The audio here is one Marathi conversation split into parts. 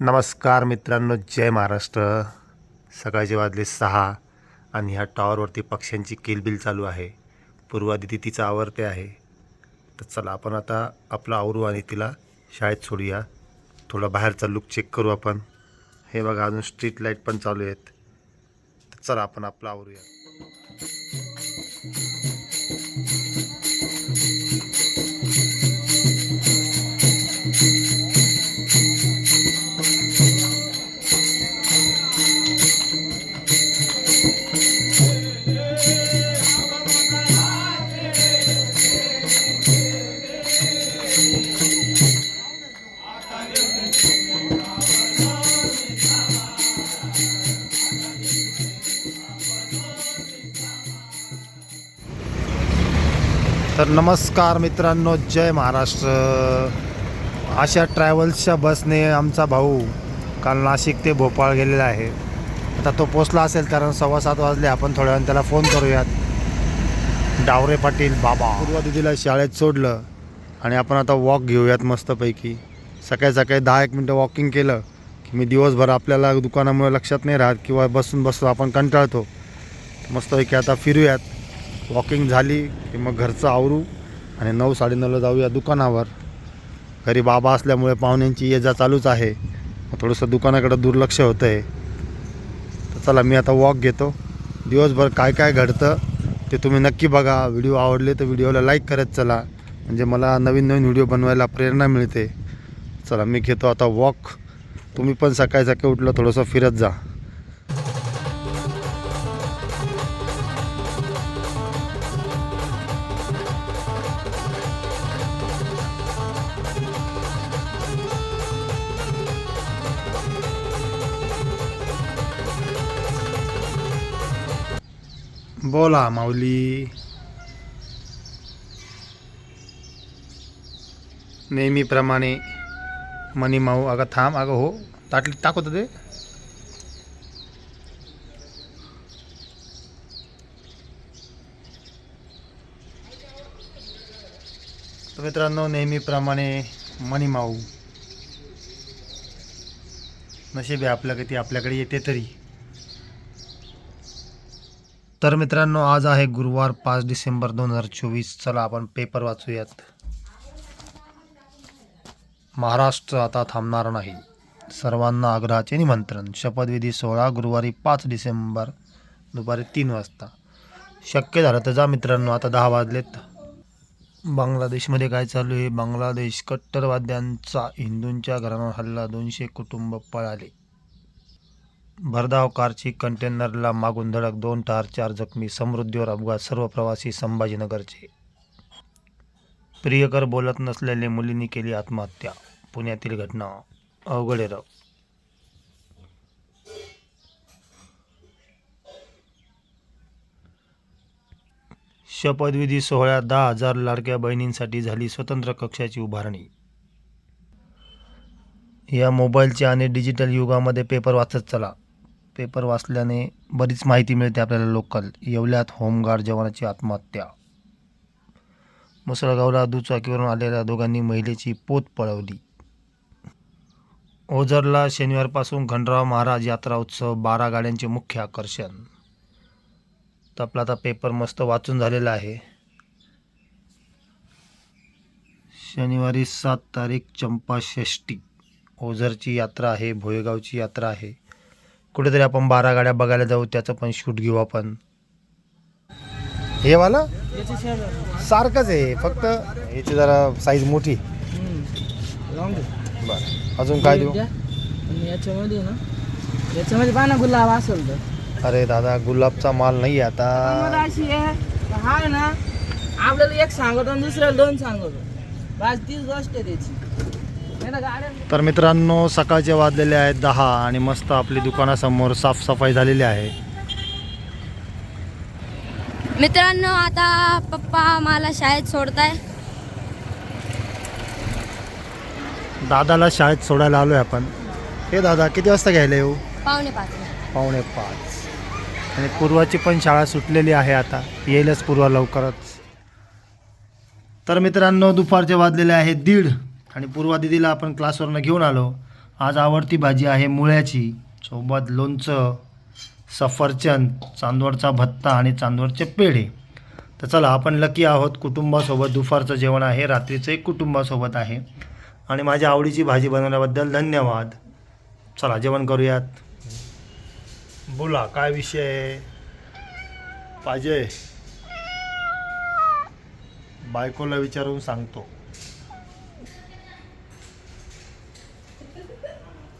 नमस्कार मित्रांनो जय महाराष्ट्र. सकाळचे वाजले सहा आणि ह्या टॉवरवरती पक्ष्यांची किलबिल चालू आहे. पूर्वा तिचं आवरते आहे. तर चला आपण आता आपलं आवरू आणि तिला शाळेत सोडूया. थोडा बाहेरचा लुक चेक करू आपण. हे बघा अजून स्ट्रीट लाइट पण चालू आहेत. तर चला आपण आपलं आवरूया. तर नमस्कार मित्रांनो जय महाराष्ट्र. अशा ट्रॅव्हल्सच्या बसने आमचा भाऊ काल नाशिक ते भोपाळ गेलेला आहे. आता तो पोचला असेल कारण सव्वा सात वाजले आपण थोड्या वेळाने त्याला फोन करूयात. डावरे पाटील बाबा. सुरुवातीला शाळेत सोडलं आणि आपण आता वॉक घेऊयात मस्तपैकी. सकाळी सकाळी दहा एक मिनटं वॉकिंग केलं की मी दिवसभर आपल्याला दुकानामुळे लक्षात नाही राहत किंवा बसून बसतो आपण कंटाळतो. मस्तपैकी आता फिरूयात. वॉकिंग झाली की मग घरचं आवरू आणि नऊ साडेनऊला जाऊया दुकानावर. घरी बाबा असल्यामुळे पाहुण्यांची ये जा चालूच आहे. मग थोडंसं दुकानाकडं दुर्लक्ष होतं आहे तर चला मी आता वॉक घेतो. दिवसभर काय काय घडतं ते तुम्ही नक्की बघा. व्हिडिओ आवडले तर व्हिडिओला लाईक करत चला. म्हणजे मला नवीन नवीन व्हिडिओ बनवायला प्रेरणा मिळते. चला मी घेतो आता वॉक तुम्ही पण सकाळी सकाळी उठलं थोडंसं फिरत जा. बोला माऊली. नेहमीप्रमाणे मनी माऊ अगं थांब अगं हो. ताटली टाकवत ते. तर मित्रांनो नेहमीप्रमाणे मनी माऊ. नशीब आहे आपल्या किती आपल्याकडे येते तरी. तर मित्रांनो आज आहे गुरुवार पाच डिसेंबर दोन हजार चोवीस. चला आपण पेपर वाचूयात. महाराष्ट्र आता थांबणार नाही. सर्वांना आग्रहाचे निमंत्रण. शपथविधी सोहळा गुरुवारी पाच डिसेंबर दुपारी तीन वाजता. शक्य झालं तर जा मित्रांनो आता दहा वाजलेत. बांगलादेशमध्ये काय चालू आहे? बांगलादेश कट्टरवाद्यांचा हिंदूंच्या घरांवर हल्ला. दोनशे कुटुंब पळाले. भरधाव कारची कंटेनरला मागून धडक दोन ठार चार जखमी समृद्धीवर अपघात सर्व प्रवासी संभाजीनगरचे. प्रियकर बोलत नसलेले मुलींनी केली आत्महत्या. पुण्यातील घटना अवघडे आहे शपथविधी सोहळ्यात दहा हजार लाडक्या बहिणींसाठी झाली स्वतंत्र कक्षाची उभारणी. या मोबाईलच्या आणि डिजिटल युगामध्ये पेपर वाचत चला. पेपर वाचल्याने बरीच माहिती मिळते आपल्याला लोकल येवल्यात होमगार्ड जवानाची आत्महत्या. मुसळगावला दुचाकीवरून आलेल्या दोघांनी महिलेची पोत पळवली. ओझरला शनिवारपासून खंडराव महाराज यात्रा उत्सव बारा गाड्यांचे मुख्य आकर्षण. तर आपला आता पेपर मस्त वाचून झालेला आहे. शनिवारी सात तारीख चंपाषष्ठी. ओझरची यात्रा आहे भोयगावची यात्रा आहे. कुठेतरी आपण बारा गाड्या बघायला जाऊ त्याचं पण शूट घेऊ आपण. हे वाला? सारखंच आहे फक्त याची जरा साईज मोठी. बरं. अजून काय देऊ? याच्यामध्ये ना याच्यामध्ये पाना गुलाब असेल तर. अरे दादा गुलाबचा माल नाही आता. अशी आहे हा ना आपल्याला एक सांगतो आणि दुसऱ्याला दोन सांगतो. बस तीच गोष्ट आहे त्याची. तर मित्रांनो सकाळचे वाजलेले आहेत दहा आणि मस्त आपली दुकानासमोर साफसफाई झालेली आहे. मित्रांनो आता पप्पा मला शाळेत सोडताय. दादाला शाळेत सोडायला आलो आहे आपण. हे दादा किती वाजता घ्यायला येऊ? पावणे पाच. पावणे पाच. आणि पूर्वाची पण शाळा सुटलेली आहे आता. येईलच पूर्वा लवकरच. तर मित्रांनो दुपारचे वाजलेले आहे दीड. आणि पूर्वा दिदीला आपण क्लासवरनं घेऊन आलो. आज आवडती भाजी आहे मुळ्याची. सोबत लोणचं सफरचंद चांदवडचा भत्ता आणि चांदवडचे पेढे. तर चला आपण लकी आहोत. कुटुंबासोबत दुपारचं जेवण आहे. रात्रीचं एक कुटुंबासोबत आहे. आणि माझ्या आवडीची भाजी बनवल्याबद्दल धन्यवाद. चला जेवण करूयात. बोला काय विषय आहे? पाहिजे. बायकोला विचारून सांगतो.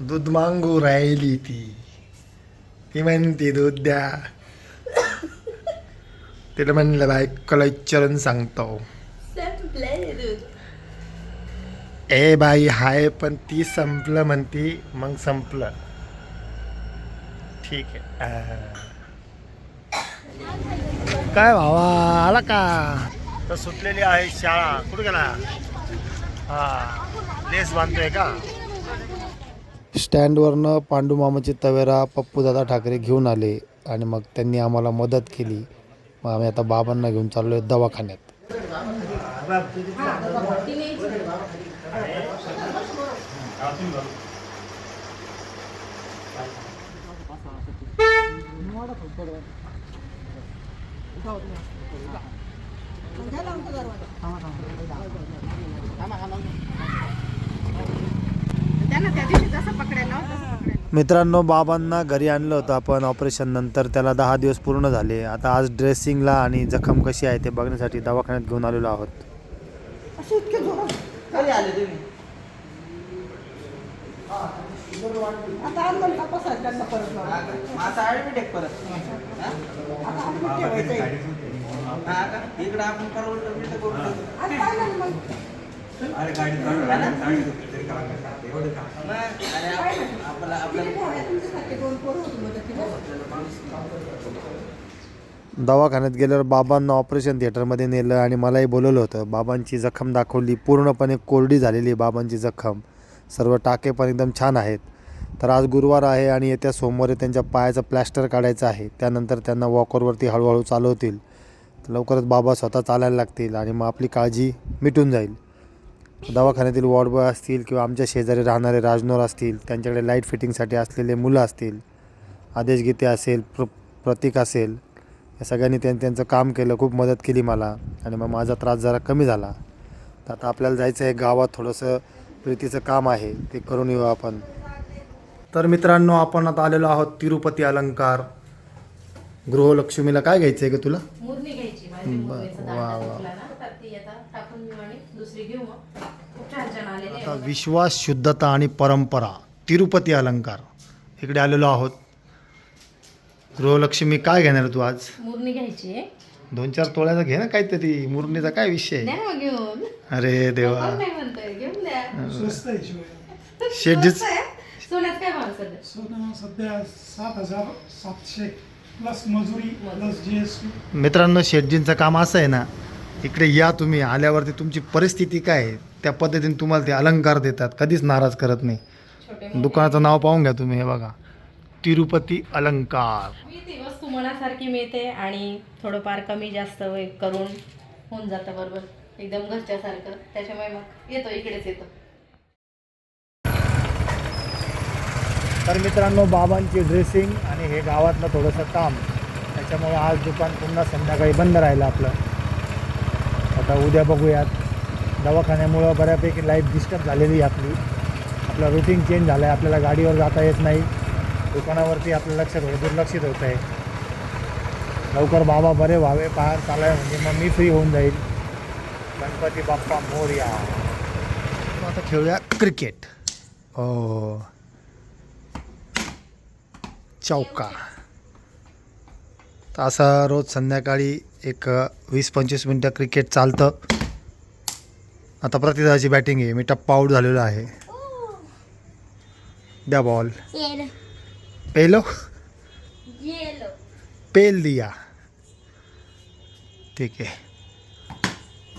दूध मागू राहिली ती. ती म्हणते दूध द्या. तिला म्हणलं बायकोला विचारून सांगतो. ए बाई हाय पण ती संपलं म्हणती. मग संपलं. ठीक आहे. काय भावा आला का? तर सुटलेली आहे शाळा. कुठे गेला? हा लेस बांधतोय का? स्टँडवरनं पांडू मामाचे तवेरा पप्पू दादा ठाकरे घेऊन आले आणि मग त्यांनी आम्हाला मदत केली. मग आम्ही आता बाबांना घेऊन चाललो आहे दवाखान्यात. थांबा थांबा. मित्रांनो बाबांना घरी आणलं होतं आपण ऑपरेशन नंतर. त्याला दहा दिवस पूर्ण झाले. आता आज ड्रेसिंगला आणि जखम कशी आहे ते बघण्यासाठी दवाखान्यात घेऊन आलेलो आहोत. हा? हा? हा आपण अरे दवाखान्यात गेल्यावर बाबांना ऑपरेशन थिएटरमध्ये नेलं आणि मलाही बोलवलं होतं. बाबांची जखम दाखवली. पूर्णपणे कोरडी झालेली आहे बाबांची जखम. सर्व टाके पण एकदम छान आहेत. तर आज गुरुवार आहे आणि येत्या सोमवारी त्यांच्या पायाचं प्लॅस्टर काढायचं आहे. त्यानंतर त्यांना वॉकरवरती हळूहळू चालवतील. लवकरच बाबा स्वतः चालायला लागतील आणि मग आपली काळजी मिटून जाईल. दवाखान्यातील वॉर्ड बॉय असतील किंवा आमच्या शेजारी राहणारे राजनोर असतील त्यांच्याकडे लाइट फिटिंगसाठी असलेले मुलं असतील आदेश गीते असेल प्र प्रतीक असेल या सगळ्यांनी त्यां त्यांचं काम केलं खूप मदत केली मला आणि मग माझा त्रास जरा कमी झाला. तर आता आपल्याला जायचं आहे गावात थोडंसं प्रीतीचं काम आहे ते करून येऊ आपण. तर मित्रांनो आपण आता आलेलो आहोत तिरुपती अलंकार. गृहलक्ष्मीला काय घ्यायचं आहे का तुला घ्यायची. वा, वा, आता टाकून घेऊ आणि दुसरी घेऊ मग. खूप छान छान आलेले आता आहे विश्वास शुद्धता आणि परंपरा तिरुपती अलंकार. इकडे आलेलो आहोत. गृहलक्ष्मी काय घेणार आहे तू आज? मुरणी घ्यायची आहे. दोन चार तोळ्याचा घे ना काहीतरी मुरणीचा काय विषय? द्या आहे ना मग घेऊन. अरे देवा. नाही म्हणतोय घेऊन द्या. शेटजीच स्वस्त आहे. सोन्यात काय भाव सध्या? सोनं सध्या सात हजार सातशे. प्लस मजुरी प्लस जी एस टी मित्रांनो शेटजींचं काम असं आहे ना इकडे या तुम्ही आल्यावरती तुमची परिस्थिती काय आहे? त्या पद्धतीने तुम्हाला ते अलंकार देतात कधीच नाराज करत नाही. दुकानाचं नाव पाहून घ्या तुम्ही हे बघा. तिरुपती अलंकार. मी ती वस्तू मनासारखी मिळते आणि थोडंफार कमी जास्त करून होऊन जातं बरोबर. एकदम घरच्यासारखं. त्याच्यामुळे मग येतो इकडेच येतो. तर मित्रांनो बाबांची ड्रेसिंग आणि हे गावातलं थोडंसं काम त्याच्यामुळे आज दुकान पुन्हा संध्याकाळी बंद राहिलं आपलं. आता उद्या बघूयात. दवाखान्यामुळं बऱ्यापैकी लाईफ डिस्टर्ब झालेली आहे आपली. आपलं रुटीन चेंज झालं आहे आपल्याला गाडीवर जाता येत नाही. दुकानावरती आपलं लक्ष थोडं दुर्लक्षित होतं आहे. लवकर बाबा बरे व्हावे बाहेर चालाय म्हणजे मग मी फ्री होऊन जाईल. गणपती बाप्पा मोर्या. आता खेळूया क्रिकेट हो चौका. तर असं रोज संध्याकाळी एक वीस पंचवीस मिनटं क्रिकेट चालतं. आता प्रतिदाची बॅटिंग आहे. मी टप्पा आऊट झालेलो आहे. द्या बॉल पेलो? पेल दिया. ठीक आहे.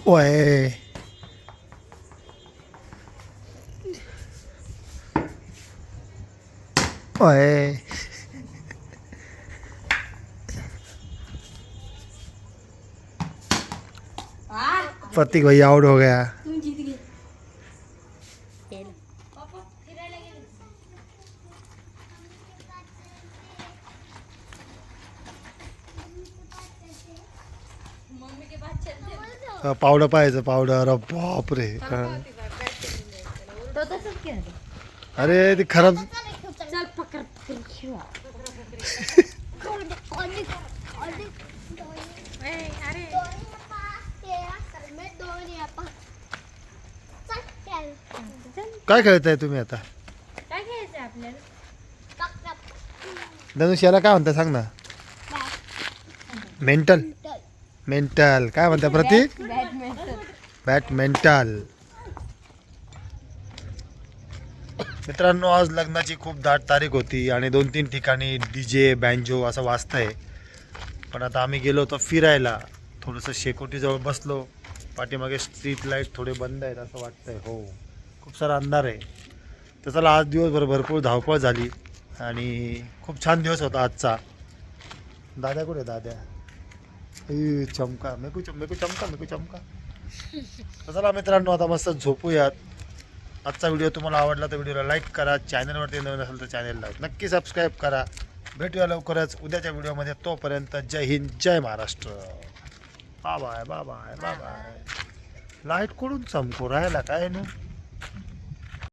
ओए ओए प्रतीक भाई आउट हो गया। पावडर पाहायचं पावडर बापरे अरे ते खराब काय खेळताय तुम्ही आता? काय खेळायचं आपल्याला? धनुष याला काय म्हणता सांग ना. मेंटल. मेंटल. काय म्हणता प्रतीक? बॅडमिंटन मित्रांनो आज लग्नाची खूप दाट तारीख होती आणि दोन तीन ठिकाणी डी जे बँजो असं वाजतंय. पण आता आम्ही गेलो होतो फिरायला. थोडंसं शेकोटीजवळ बसलो. पाठीमागे स्ट्रीट लाइट थोडे बंद आहेत असं वाटतंय हो. खूप सारा अंधार आहे. तर चला आज दिवसभर भरपूर धावपळ झाली आणि खूप छान दिवस होता आजचा. दाद्या कुठे दाद्या? चमका. मेकू चम मेकू चमका मेकू चमका. तर चला मित्रांनो आता मस्त झोपूयात. आजचा व्हिडिओ तुम्हाला आवडला तर व्हिडिओला लाईक करा. चॅनलवरती नवीन असेल तर चॅनलला नक्की सबस्क्राईब करा. भेटूया लवकरच उद्याच्या व्हिडिओमध्ये. तोपर्यंत जय हिंद जय Maharashtra. Bye bye bye bye bye. Light कुठून चमकू राहिला काय ना